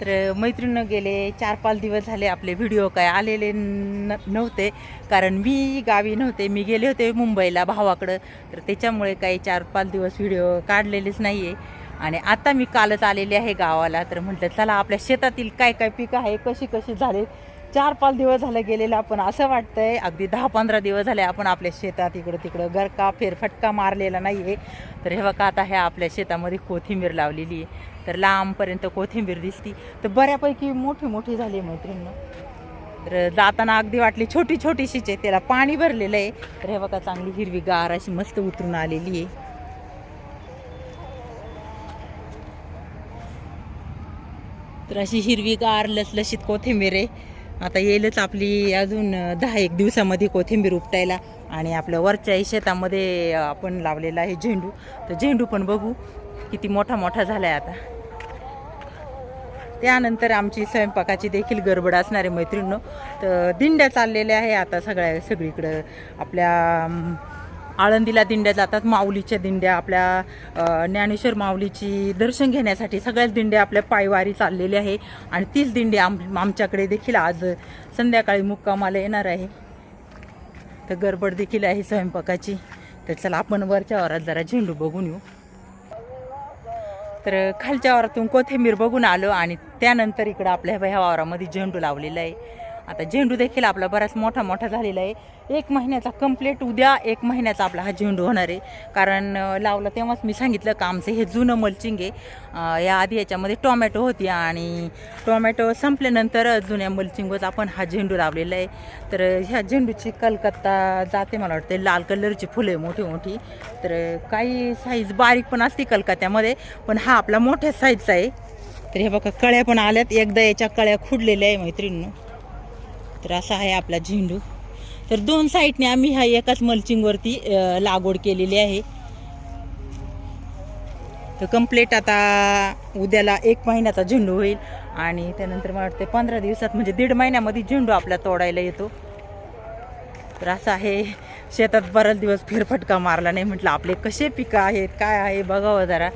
तर मैत्रिणीनं गेले चार पाच दिवस झाले आपले व्हिडिओ काय आलेले न नव्हते. कारण मी गावी नव्हते मी गेले होते मुंबईला भावाकडं. तर त्याच्यामुळे काही चार पाच दिवस व्हिडिओ काढलेलेच नाही आहे आणि आता मी कालच आलेले आहे गावाला. तर म्हटलं चला आपल्या शेतातील काय काय पिकं आहे कशी कशी झाले चार पाच दिवस झाले गेलेलं आपण असं वाटतंय. अगदी दहा पंधरा दिवस झाले आपण आपल्या शेतात इकडं तिकडं गरका फेरफटका मारलेला नाही आहे तर हे बघा आता ह्या आपल्या शेतामध्ये कोथिंबीर लावलेली आहे. तर लांबपर्यंत कोथिंबीर दिसती. तर बऱ्यापैकी मोठी मोठी झाली मैत्रिणी तर जाताना अगदी वाटली छोटी छोटीशीच आहे. त्याला पाणी भरलेलं आहे. तर हे बघा चांगली हिरवी गार अशी मस्त उतरून आलेली आहे. तर अशी हिरवीगार लसलशीत कोथिंबीर आहे. आता येईलच आपली अजून दहा एक दिवसामध्ये कोथिंबीर उपटायला. आणि आपल्या वरच्या शेतामध्ये आपण लावलेला आहे झेंडू. तर झेंडू पण बघू किती मोठा मोठा झाला आहे आता. त्यानंतर आमची स्वयंपाकाची देखील गडबड असणारे मैत्रिणींनो. तर दिंड्या चाललेल्या आहे आता सगळ्या सगळीकडं. आपल्या आळंदीला दिंड्या जातात. माऊलीच्या दिंड्या आपल्या ज्ञानेश्वर माऊलीची दर्शन घेण्यासाठी सगळ्याच दिंड्या आपल्या पायवारी चाललेली आहे. आणि तीच दिंडी आम आमच्याकडे देखील आज संध्याकाळी मुक्कामाला येणार आहे. तर गडबड देखील आहे स्वयंपाकाची. तर चला आपण वरच्या वरात जरा झेंडू बघून येऊ. तर खालच्या वावरातून कोथिंबीर बघून आलो आणि त्यानंतर इकडं आपल्या ह्या वावरामध्ये झेंडू लावलेला आहे. आता झेंडू देखील आपला बराच मोठा मोठा झालेला आहे. एक महिन्याचा कंप्लीट उद्या एक महिन्याचा आपला हा झेंडू होणार आहे. कारण लावला तेव्हाच मी सांगितलं का आमचं हे जुनं मल्चिंग आहे. या आधी याच्यामध्ये टोमॅटो होती आणि टोमॅटो संपल्यानंतर जुन्या मल्चिंगवर आपण हा झेंडू लावलेला आहे. तर ह्या झेंडूची कलकत्ता जाते मला वाटते लाल कलरची फुलं आहे मोठी मोठी. तर काही साईज बारीक पण असते कलकत्त्यामध्ये पण हा आपला मोठ्या साईजचा आहे. तर हे बघा कळ्या पण आल्यात. एकदा याच्या कळ्या खुडलेल्या आहे मैत्रिणीनं. तर असा आहे आपला झेंडू. तर दोन साईडने आम्ही ह्या एकाच मल्चिंगवरती लागवड केलेली आहे. तर कंप्लीट आता उद्याला एक महिन्याचा झेंडू होईल आणि त्यानंतर मला वाटते पंधरा दिवसात म्हणजे दीड महिन्यामध्ये झेंडू आपला तोडायला येतो. तर असं आहे. शेतात बराच दिवस फेरफटका मारला नाही म्हटलं आपले कसे पिकं आहेत काय आहे बघावं जरा.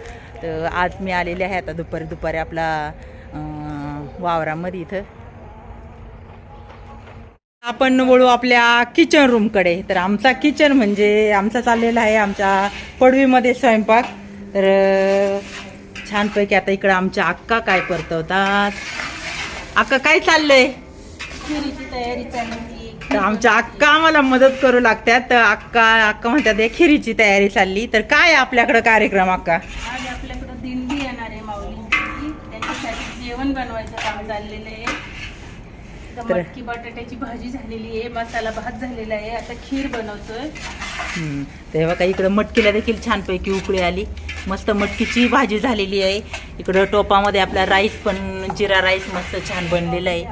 तर आज मी आलेले आहे आता दुपारी दुपारी आपला वावरामध्ये इथं. आपण वळू आपल्या किचन रूमकडे तर आमचा किचन म्हणजे आमचा चाललेला आहे आमच्या पडवीमध्ये स्वयंपाक. तर छानपैकी आता इकडं आमच्या अक्का काय परतवतात. अक्का काय चाललंय? खिरीची तयारी चालली तर आमच्या अक्का आम्हाला मदत करू लागतात. तर अक्का अक्का म्हणतात "ए, खिरीची तयारी चालली. तर काय आपल्याकडं कार्यक्रम अक्का? आज आपल्याकडं दिंडी येणार आहे माऊलींची. त्यांच्यासाठी जेवण बनवायचं काम चाललेलं आहे. तर- मटकी बटाट्याची भाजी झालेली आहे मसाला भात झालेला आहे आता खीर बनवतोय. हम्म. तर हे बघा इकडं मटकीला देखील छानपैकी उकळी आली. मस्त मटकीची भाजी झालेली आहे. इकडं टोपामध्ये आपला राईस पण जिरा राईस मस्त छान बनलेला आहे.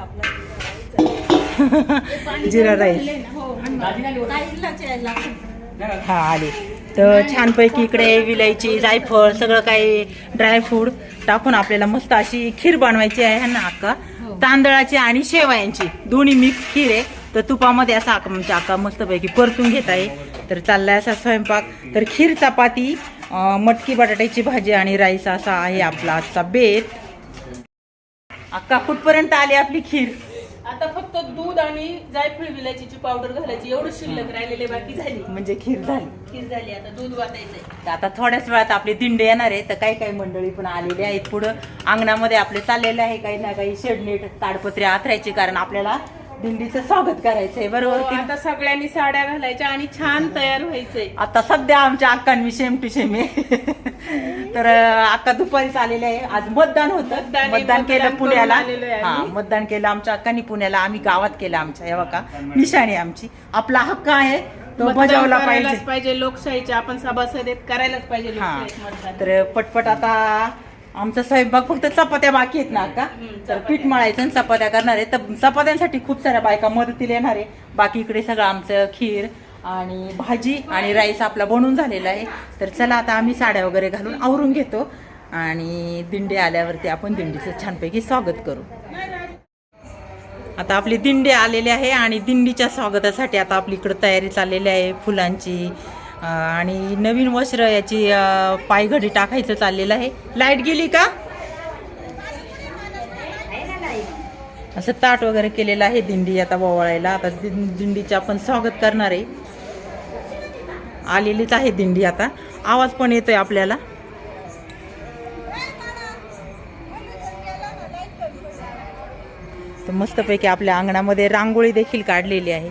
जिरा राईस. हो. हा आले. तर छानपैकी इकडे विलायची जायफळ सगळं काही ड्रायफ्रूट टाकून आपल्याला मस्त अशी खीर बनवायची आहे ना अक्का? तांदळाची आणि शेवयांची. दोन्ही मिक्स खीर आहे. तर तुपामध्ये असा आका म्हणजे आका मस्तपैकी परतून घेत आहे. तर चाललाय असा स्वयंपाक. तर खीर चपाती मटकी बटाट्याची भाजी आणि राईस असा आहे आपला आजचा बेत. अक्का कुठपर्यंत आली आपली खीर? आता फक्त दूध आणि जायफळ विलायचीची पावडर घालायची. एवढं शिल्लक राहिलेले बाकी झाली. म्हणजे खीर झाली. खीर झाली आता दूध वाटायचंय. तर आता थोड्याच वेळात आपले दिंडे येणार आहे. तर काही काही मंडळी पण आलेली आहेत पुढं. अंगणामध्ये आपले चाललेले आहे. काही ना काही शेडनेट ताडपत्रे आथरायचे कारण आपल्याला दिंडीचं स्वागत करायचंय. बरोबर हो, की आता सगळ्यांनी साड्या घालायच्या आणि छान तयार व्हायचंय. आता सध्या आमच्या अक्कांनी सेम टू सेम आहे. तर अं, अक्का दुपारीच आलेले आहे. आज मतदान होतं. मतदान आहे, मतदान केलं पुण्याला. करून आलेलो आहे हा आम्ही. मतदान केलं आमच्या अक्कांनी पुण्याला. आम्ही गावात केलं आमच्या. हे बघा निशाणी आमची. आपला हक्क आहे. तो बजावला पाहिजे. पाहिजे लोकशाहीच्या आपण सभासद करायलाच पाहिजे लोकशाहीत तर पटपट आता आमचा स्वयंपाक फक्त चपात्या बाकी आहेत ना का? तर पीठ मळायचं आणि चपात्या करणार आहे. तर चपात्यांसाठी खूप साऱ्या बायका मदतीला येणार आहे. बाकी इकडे सगळं आमचं खीर आणि भाजी आणि राईस आपला बनून झालेला आहे. तर चला आता आम्ही साड्या वगैरे घालून आवरून घेतो. आणि दिंडी आल्यावरती आपण दिंडीचं छानपैकी स्वागत करू. आता आपली दिंडी आलेली आहे आणि दिंडीच्या स्वागतासाठी आता आपली इकडं तयारी चाललेली आहे फुलांची. आणि नवीन वस्त्र याची पायघडी टाकायचं चाललेलं आहे. लाइट गेली का? असं ताट वगैरे केलेलं आहे दिंडी आता बोवाळायला. आता दिंडीचं आपण स्वागत करणार आहे. आलेलीच आहे दिंडी आता. आवाज पण येतोय आपल्याला. तर मस्तपैकी आपल्या अंगणामध्ये रांगोळी देखील काढलेली आहे.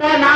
Then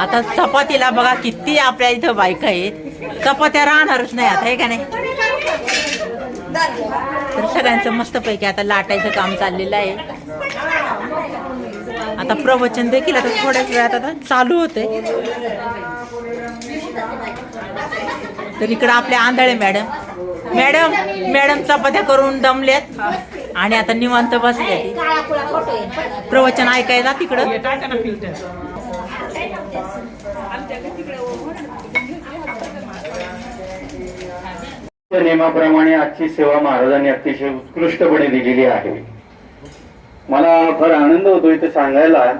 आता चपातीला बघा किती आपल्या इथं बायका आहेत. चपात्या राहणारच नाही आता हे का नाही? तर सगळ्यांचं मस्तपैकी आता लाटायचं काम चाललेलं आहे. आता प्रवचन देखील आता थोड्याच वेळात आता चालू होते तर इकडं आपल्या आंधळे मॅडम. मॅडम मॅडम चपात्या करून दमल्यात आणि आता निवांत बसले प्रवचन ऐकायला तिकडं. नियमाप्रमाणे आजची सेवा महाराजांनी अतिशय उत्कृष्टपणे दिलेली आहे. मला फार आनंद होतो इथे सांगायला.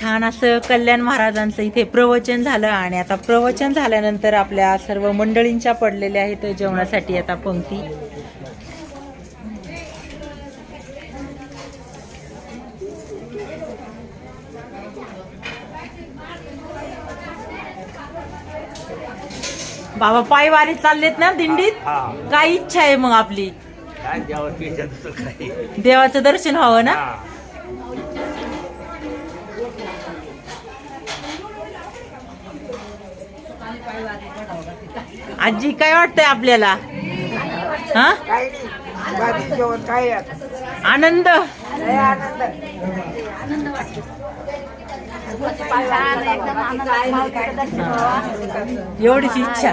छान असं कल्याण महाराजांचं इथे प्रवचन झालं आणि आता प्रवचन झाल्यानंतर आपल्या सर्व मंडळींच्या पडलेल्या आहेत जेवणासाठी आता पंक्ती. बाबा पाय वारीत चाललेत ना दिंडीत? काय इच्छा आहे मग आपली? देवाचं दर्शन व्हावं ना? आजी काय वाटतंय आपल्याला? हा? आनंद? एवढीच इच्छा.